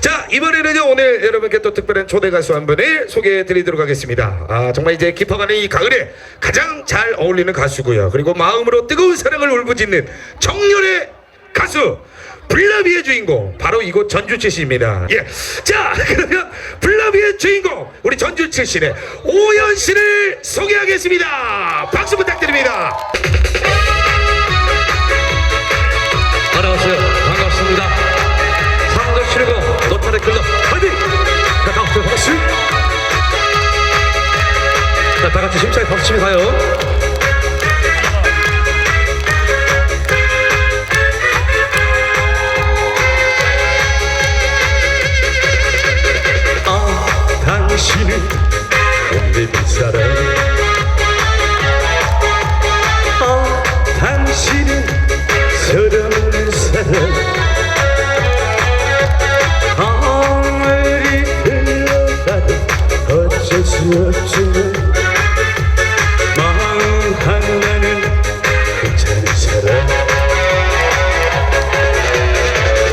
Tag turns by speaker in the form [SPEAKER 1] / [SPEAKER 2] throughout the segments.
[SPEAKER 1] 자 이번에는요 오늘 여러분께 또 특별한 초대 가수 한 분을 소개해 드리도록 하겠습니다. 아 정말 이제 깊어가는 이 가을에 가장 잘 어울리는 가수고요. 그리고 마음으로 뜨거운 사랑을 울부짖는 청년의 가수 블라비의 주인공 바로 이곳 전주 출신입니다. 예. 자 그러면 블라비의 주인공 우리 전주 출신의 오연 씨를 소개하겠습니다. 박수 부탁드립니다.
[SPEAKER 2] 같이 힘차게 박수 치며 가요. 아, 당신은 원래 빛사람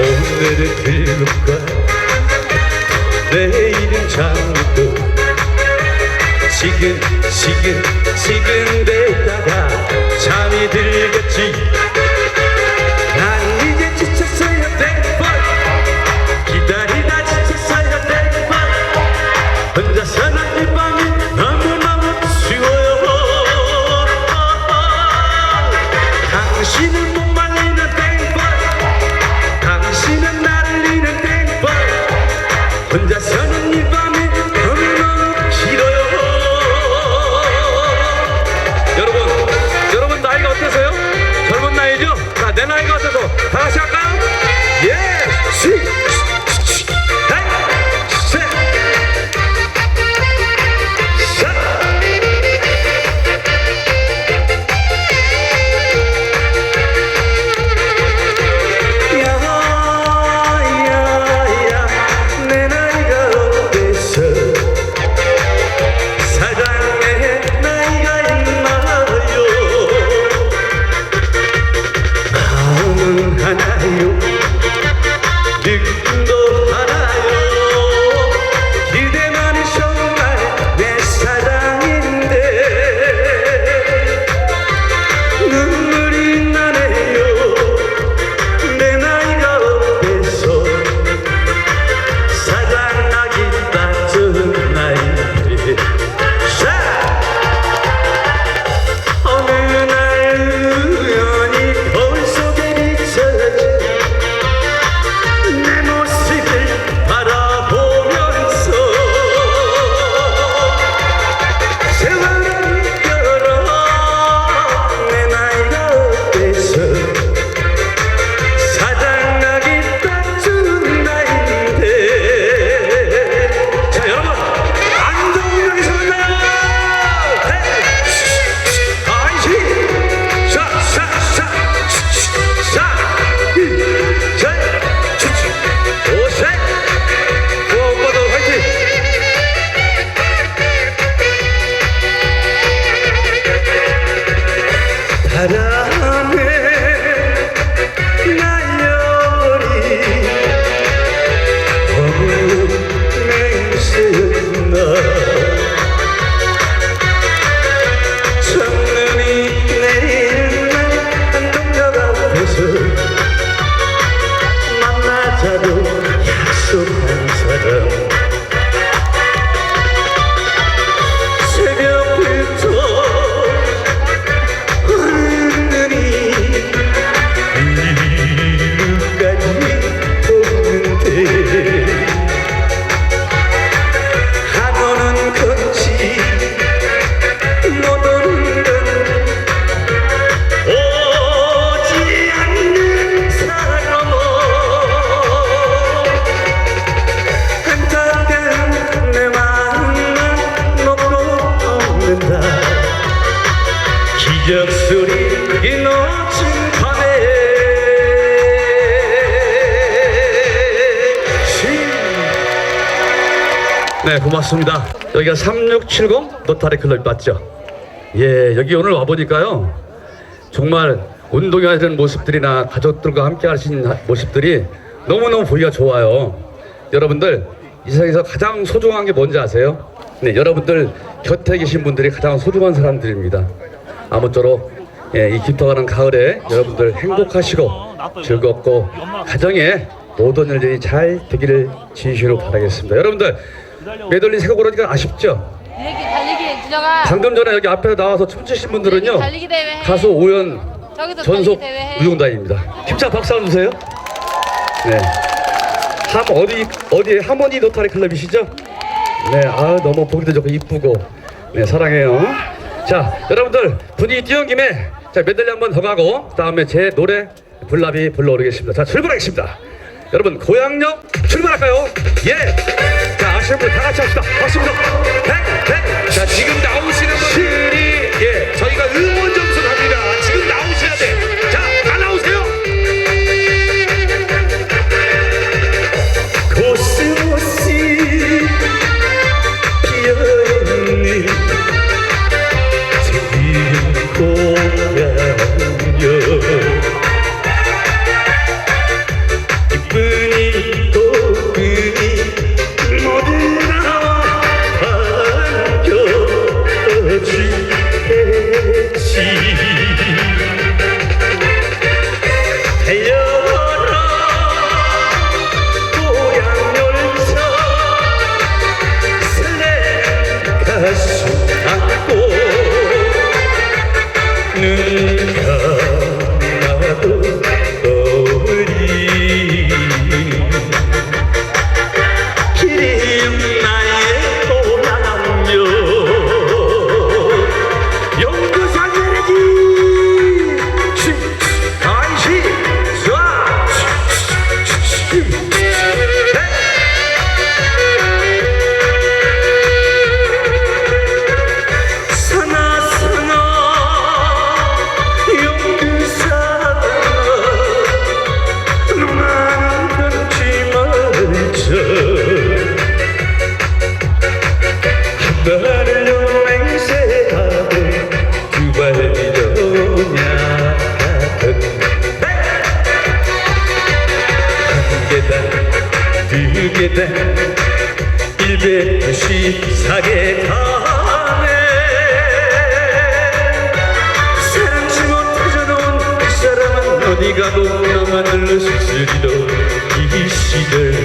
[SPEAKER 2] 오늘은 들국과 내일은 장도 지금 지금 지금 되다가 잠이 들겠지? you. 네, 고맙습니다. 여기가 3670 노타리 클럽 맞죠? 예, 여기 오늘 와보니까요. 정말 운동하는 모습들이나 가족들과 함께 하신 모습들이 너무너무 보기가 좋아요. 여러분들, 이 세상에서 가장 소중한 게 뭔지 아세요? 네, 여러분들 곁에 계신 분들이 가장 소중한 사람들입니다. 아무쪼록 예, 이 깊어가는 가을에 여러분들 행복하시고 즐겁고 가정에 모든 일들이 잘 되기를 진심으로 바라겠습니다. 여러분들 메들리 세고 그러니까 아쉽죠?
[SPEAKER 3] 달리기 달리기 준영아
[SPEAKER 2] 방금 전에 여기 앞에 나와서 춤추신 분들은요
[SPEAKER 3] 달리기 대회 해.
[SPEAKER 2] 가수 오연 전속
[SPEAKER 3] 달리기 대회 해.
[SPEAKER 2] 무용단입니다. 힘차 박수 한번 주세요. 네. 함 어디 어디에 하모니 노타리 클럽이시죠? 네. 아 너무 보기도 좋고 이쁘고 네 사랑해요. 자 여러분들 분위기 띄운 김에 자 메들리 한번 더 가고 그다음에 제 노래 불나비 불러오르겠습니다. 자 출발하겠습니다. 여러분 고향역 출발할까요? 예. 자 아시는 분다 같이 합시다. 박수부터. 네, 네.
[SPEAKER 1] 자 지금 나오시는 분들이 예 저희가 응원 점수 갑니다. 지금 나오셔야 돼.
[SPEAKER 2] と必死で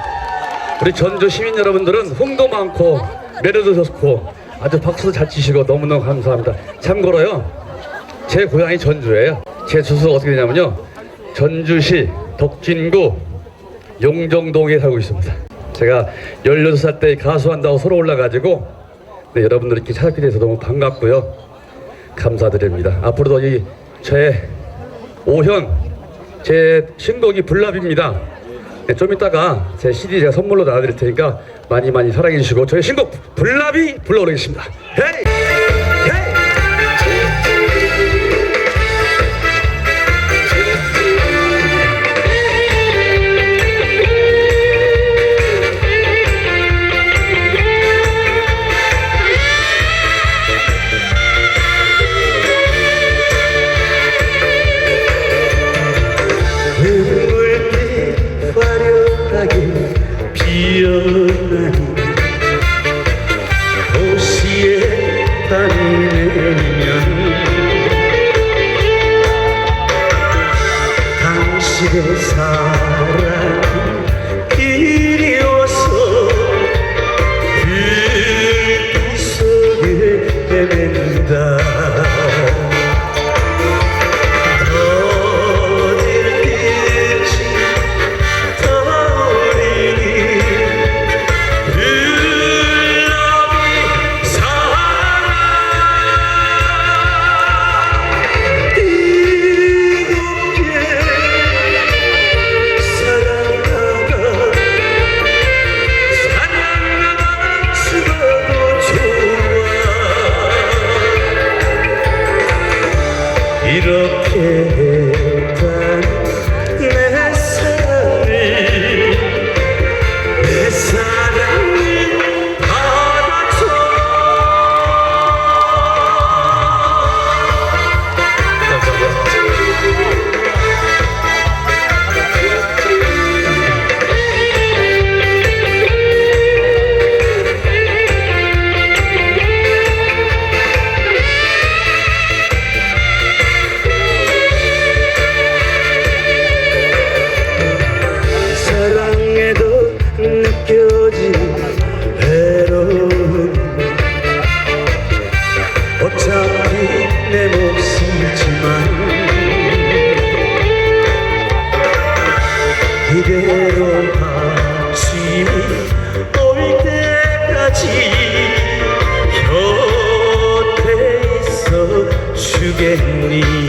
[SPEAKER 2] 우리 전주 시민 여러분들은 홍도 많고 매력도 좋고 아주 박수도 잘 치시고 너무너무 감사합니다. 참고로요, 제 고향이 전주예요. 제 주소가 어떻게 되냐면요, 전주시 덕진구 용정동에 살고 있습니다. 제가 16살 때 가수한다고 서로 올라가지고 네, 여러분들 이렇게 찾게 돼서 너무 반갑고요. 감사드립니다. 앞으로도 이제 오현 제 신곡이 불납입니다. 네, 좀 이따가 제 CD 제가 선물로 나눠드릴 테니까 많이 많이 사랑해 주시고 저희 신곡 불납이 불러오겠습니다. 헤이! 당 있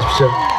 [SPEAKER 2] 감사